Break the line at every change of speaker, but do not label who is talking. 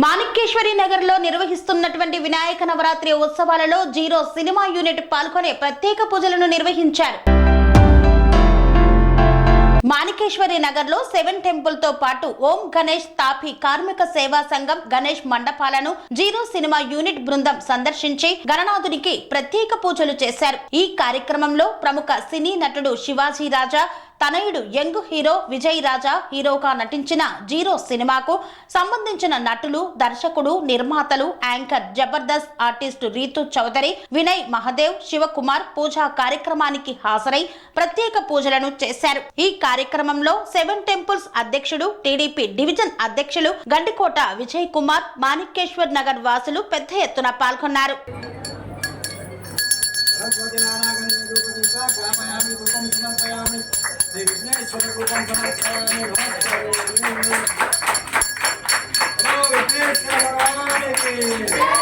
మాణిక్యేశ్వరి నగర్లో నిర్వహిస్తున్నటువంటి వినాయక నవరాత్రి ఉత్సవాలలో జీరో సినిమా యూనిట్ పాల్గొనే ప్రత్యేక పూజలను నిర్వహించారు. మాణికేశ్వరి నగర్లో సెవెన్ టెంపుల్తో పాటు ఓం గణేష్ తాపి కార్మిక సేవా సంఘం గణేష్ మండపాలను జీరో సినిమా యూనిట్ బృందం సందర్శించి గణనాథునికి ప్రత్యేక పూజలు చేశారు. ఈ కార్యక్రమంలో ప్రముఖ సినీ నటుడు శివాజీ రాజా తనయుడు యంగ్ హీరో విజయ్ రాజా హీరోగా నటించిన జీరో సినిమాకు సంబంధించిన నటులు దర్శకుడు నిర్మాతలు యాంకర్ జబర్దస్త్ ఆర్టిస్టు రీతు చౌదరి వినయ్ మహదేవ్ శివకుమార్ పూజా కార్యక్రమానికి హాజరై ప్రత్యేక పూజలను చేశారు. ఈ కార్యక్రమంలో సెవెన్ టెంపుల్స్ అధ్యక్షుడు టీడీపీ డివిజన్ అధ్యక్షులు గండికోట విజయ్ కుమార్ మాణిక్యేశ్వర్ నగర్ వాసులు పెద్ద ఎత్తున పాల్గొన్నారు.
సమర్పయామి Hello, it's
Mr. Ronnie!